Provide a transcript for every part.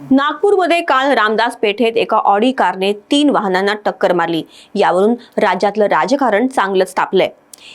नागपूरमध्ये काल रामदास पेठेत एका ऑडी कारने तीन वाहनांना टक्कर मारली. यावरून राज्यातलं राजकारण चांगलंच तापलंय.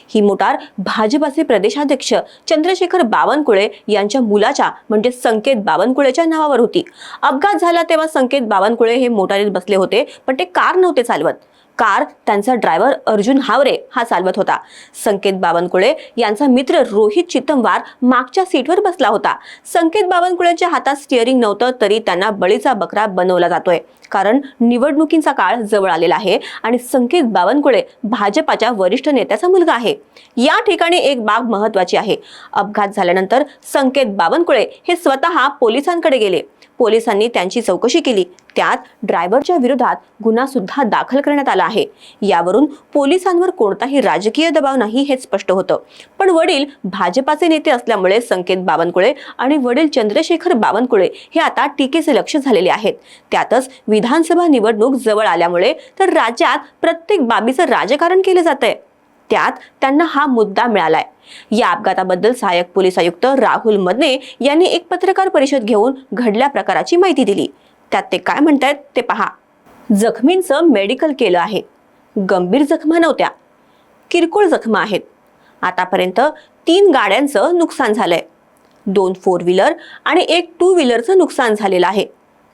ही मोटार भाजपाचे प्रदेशाध्यक्ष चंद्रशेखर बावनकुळे यांच्या मुलाच्या म्हणजे संकेत बावनकुळेच्या नावावर होती. अपघात झाला तेव्हा संकेत बावनकुळे हे मोटारीत बसले होते पण ते कार नव्हते चालवत. कार त्यांचा ड्रायव्हर अर्जुन हावरे हा चालवत होता. संकेत बावनकुळे यांचा मित्र रोहित चितमवार मागच्या सीटवर बसला होता. संकेत बावनकुळेच्या हातात स्टिअरिंग नव्हतं तरी त्यांना बळीचा बकरा बनवला जातोय. कारण निवडणुकींचा काळ जवळ आलेला आहे आणि संकेत बावनकुळे भाजपाच्या वरिष्ठ नेत्याचा मुलगा आहे. या ठिकाणी एक बाब महत्वाची आहे. अपघात झाल्यानंतर संकेत बावनकुळे हे स्वतः पोलिसांकडे गेले. पोलिसांनी त्यांची चौकशी केली. त्यात ड्रायव्हरच्या विरोधात गुन्हा सुद्धा दाखल करण्यात आला आहे. यावरून पोलिसांवर कोणताही राजकीय दबाव नाही हे स्पष्ट होतं. पण वडील भाजपाचे नेते असल्यामुळे संकेत बावनकुळे आणि वडील चंद्रशेखर बावनकुळे हे आता टीकेचे लक्ष झालेले आहेत. त्यातच विधानसभा निवडणूक जवळ आल्यामुळे तर राज्यात प्रत्येक बाबीचं राजकारण केलं जात आहे त्यात त्यांना हा मुद्दा मिळालाय. या अपघाताबद्दल सहाय्यक पोलीस आयुक्त राहुल मदने यांनी एक पत्रकार परिषद घेऊन घडल्या प्रकाराची माहिती दिली. त्यात ते काय म्हणतायत ते पहा. जखमींचं मेडिकल केलं आहे. गंभीर जखमा नव्हत्या. किरकोळ जखमा आहेत. आतापर्यंत तीन गाड्यांचं नुकसान झालंय. दोन फोर व्हीलर आणि एक टू व्हीलरचं नुकसान झालेलं आहे.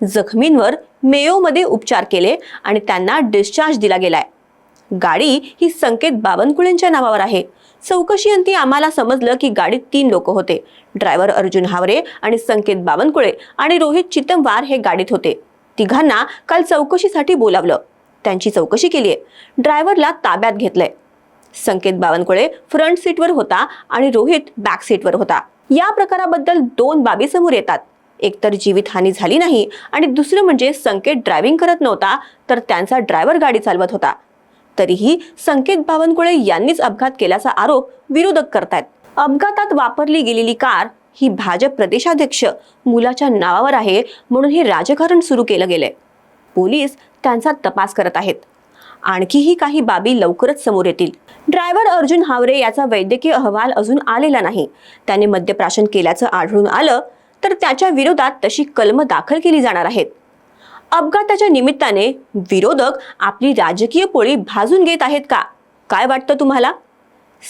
जखमींवर मेयोमध्ये उपचार केले आणि त्यांना डिस्चार्ज दिला गेलाय. गाडी ही संकेत बावनकुळेंच्या नावावर आहे. चौकशी अंती आम्हाला समजलं की गाडीत तीन लोक होते. ड्रायव्हर अर्जुन हावरे आणि संकेत बावनकुळे आणि रोहित चितमवार हे गाडीत होते. तिघांना काल चौकशीसाठी बोलावलं. त्यांची चौकशी केली आहे ड्रायव्हरला ताब्यात घेतलंय. संकेत बावनकुळे फ्रंट सीटवर होता आणि रोहित बॅक सीटवर होता. या प्रकाराबद्दल दोन बाबी समोर येतात. एकतर जीवितहानी झाली नाही आणि दुसरं म्हणजे संकेत ड्रायव्हिंग करत नव्हता तर त्यांचा ड्रायव्हर गाडी चालवत होता. तरीही संकेत बावनकुळे यांनीच अपघात केल्याचा आरोप विरोधक करतायत. अपघातात वापरली गेलेली कार ही भाजप प्रदेशाध्यक्ष मुलाच्या नावावर आहे म्हणून हे राजकारण सुरू केलं गेलंय. पोलीस त्यांचा तपास करत आहेत. आणखीही काही बाबी लवकरच समोर येतील. ड्रायव्हर अर्जुन हावरे याचा वैद्यकीय अहवाल अजून आलेला नाही. त्याने मद्यप्राशन केल्याचं आढळून आलं तर त्याच्या विरोधात तशी कलम दाखल केली जाणार आहेत. अपघाताच्या निमित्ताने विरोधक आपली राजकीय पोळी भाजून घेत आहेत का? काय वाटतं तुम्हाला?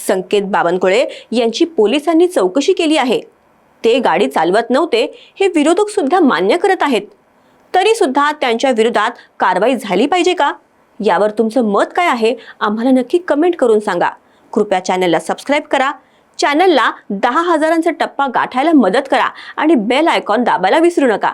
संकेत बावनकुळे यांची पोलिसांनी चौकशी केली आहे. ते गाडी चालवत नव्हते हे विरोधक सुद्धा मान्य करत आहेत. तरी सुद्धा त्यांच्या विरोधात कारवाई झाली पाहिजे का? यावर तुमचं मत काय आहे? आम्हाला नक्की कमेंट करून सांगा. कृपया चॅनलला सबस्क्राईब करा. चॅनलला दहा हजारांचा टप्पा गाठायला मदत करा आणि बेल आयकॉन दाबायला विसरू नका.